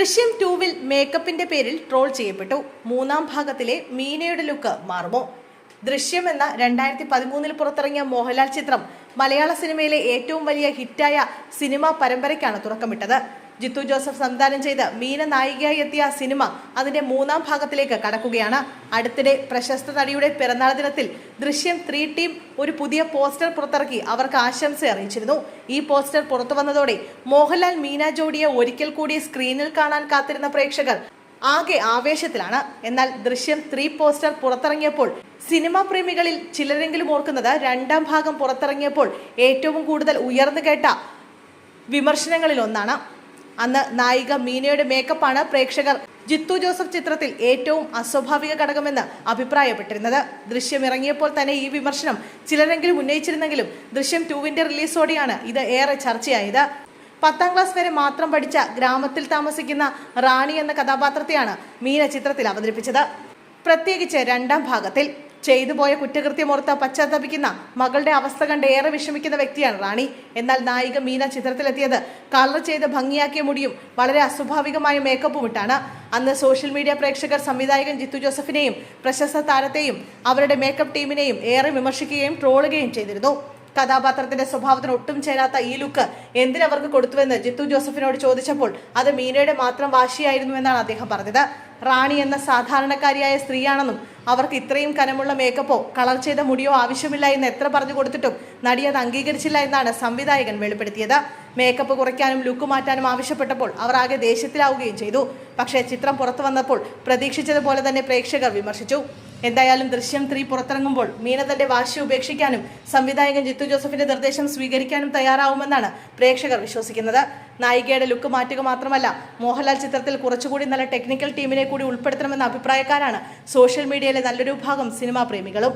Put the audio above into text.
ദൃശ്യം ടൂവിൽ മേക്കപ്പിന്റെ പേരിൽ ട്രോൾ ചെയ്യപ്പെട്ടു. മൂന്നാം ഭാഗത്തിലെ മീനയുടെ ലുക്ക് മാറുമോ? ദൃശ്യം എന്ന രണ്ടായിരത്തി പതിമൂന്നിൽ പുറത്തിറങ്ങിയ മോഹൻലാൽ ചിത്രം മലയാള സിനിമയിലെ ഏറ്റവും വലിയ ഹിറ്റായ സിനിമാ പരമ്പരയ്ക്കാണ് തുടക്കമിട്ടത്. ജിത്തു ജോസഫ് സംവിധാനം ചെയ്ത് മീന നായികയായി എത്തിയ സിനിമ അതിന്റെ മൂന്നാം ഭാഗത്തിലേക്ക് കടക്കുകയാണ്. അടുത്തിടെ പ്രശസ്ത നടിയുടെ പിറന്നാൾ ദിനത്തിൽ ദൃശ്യം ത്രീ ടീം ഒരു പുതിയ പോസ്റ്റർ പുറത്തിറക്കി അവർക്ക് ആശംസ അറിയിച്ചിരുന്നു. ഈ പോസ്റ്റർ പുറത്തു വന്നതോടെ മോഹൻലാൽ മീന ജോഡിയെ ഒരിക്കൽ കൂടി സ്ക്രീനിൽ കാണാൻ കാത്തിരുന്ന പ്രേക്ഷകർ ആകെ ആവേശത്തിലാണ്. എന്നാൽ ദൃശ്യം ത്രീ പോസ്റ്റർ പുറത്തിറങ്ങിയപ്പോൾ സിനിമാ പ്രേമികളിൽ ചിലരെങ്കിലും ഓർക്കുന്നത് രണ്ടാം ഭാഗം പുറത്തിറങ്ങിയപ്പോൾ ഏറ്റവും കൂടുതൽ ഉയർന്നു കേട്ട വിമർശനങ്ങളിൽ ഒന്നാണ് അന്ന് നായിക മീനയുടെ മേക്കപ്പാണ് പ്രേക്ഷകർ ജിത്തു ജോസഫ് ചിത്രത്തിൽ ഏറ്റവും അസ്വാഭാവിക ഘടകമെന്ന് അഭിപ്രായപ്പെട്ടിരുന്നത്. ദൃശ്യം ഇറങ്ങിയപ്പോൾ തന്നെ ഈ വിമർശനം ചിലരെങ്കിലും ഉന്നയിച്ചിരുന്നെങ്കിലും ദൃശ്യം ടുവിന്റെ റിലീസോടെയാണ് ഇത് ഏറെ ചർച്ചയായത്. പത്താം ക്ലാസ് വരെ മാത്രം പഠിച്ച ഗ്രാമത്തിൽ താമസിക്കുന്ന റാണി എന്ന കഥാപാത്രത്തെയാണ് മീന ചിത്രത്തിൽ അവതരിപ്പിച്ചത്. പ്രത്യേകിച്ച് രണ്ടാം ഭാഗത്തിൽ ചെയ്തു പോയ കുറ്റകൃത്യമോർത്ത് പശ്ചാത്തപിക്കുന്ന മകളുടെ അവസ്ഥ കണ്ട് ഏറെ വിഷമിക്കുന്ന വ്യക്തിയാണ് റാണി. എന്നാൽ നായിക മീന ചിത്രത്തിലെത്തിയത് കളർ ചെയ്ത് ഭംഗിയാക്കിയ മുടിയും വളരെ അസ്വാഭാവികമായ മേക്കപ്പും ഇട്ടാണ് അന്ന് സോഷ്യൽ മീഡിയ പ്രേക്ഷകർ സംവിധായകൻ ജിത്തു ജോസഫിനെയും പ്രശസ്ത താരത്തെയും അവരുടെ മേക്കപ്പ് ടീമിനെയും ഏറെ വിമർശിക്കുകയും ട്രോളുകയും ചെയ്തിരുന്നു. കഥാപാത്രത്തിന്റെ സ്വഭാവത്തിന് ഒട്ടും ചേരാത്ത ഈ ലുക്ക് എന്തിനവർക്ക് കൊടുത്തുവെന്ന് ജിത്തു ജോസഫിനോട് ചോദിച്ചപ്പോൾ അത് മീനയുടെ മാത്രം വാശിയായിരുന്നു എന്നാണ് അദ്ദേഹം പറഞ്ഞത്. റാണി എന്ന സാധാരണക്കാരിയായ സ്ത്രീയാണെന്നും അവർക്ക് ഇത്രയും കനമുള്ള മേക്കപ്പോ കളർ ചെയ്ത മുടിയോ ആവശ്യമില്ല എന്ന് എത്ര പറഞ്ഞു കൊടുത്തിട്ടും നടി അത് അംഗീകരിച്ചില്ല എന്നാണ് സംവിധായകൻ വെളിപ്പെടുത്തിയത്. മേക്കപ്പ് കുറയ്ക്കാനും ലുക്ക് മാറ്റാനും ആവശ്യപ്പെട്ടപ്പോൾ അവർ ആകെ ദേഷ്യത്തിലാവുകയും ചെയ്തു. പക്ഷേ ചിത്രം പുറത്തു വന്നപ്പോൾ പ്രതീക്ഷിച്ചതുപോലെ തന്നെ പ്രേക്ഷകർ വിമർശിച്ചു. എന്തായാലും ദൃശ്യം ത്രീ പുറത്തിറങ്ങുമ്പോൾ മീന തന്റെ വാശി ഉപേക്ഷിക്കാനും സംവിധായകൻ ജിത്തു ജോസഫിന്റെ നിർദ്ദേശം സ്വീകരിക്കാനും തയ്യാറാവുമെന്നാണ് പ്രേക്ഷകർ വിശ്വസിക്കുന്നത്. നായികയുടെ ലുക്ക് മാറ്റുക മാത്രമല്ല മോഹൻലാൽ ചിത്രത്തിൽ കുറച്ചുകൂടി നല്ല ടെക്നിക്കൽ ടീമിനെ കൂടി ഉൾപ്പെടുത്തണമെന്ന അഭിപ്രായക്കാരാണ് സോഷ്യൽ മീഡിയയിലെ നല്ലൊരു ഭാഗം സിനിമാ പ്രേമികളും.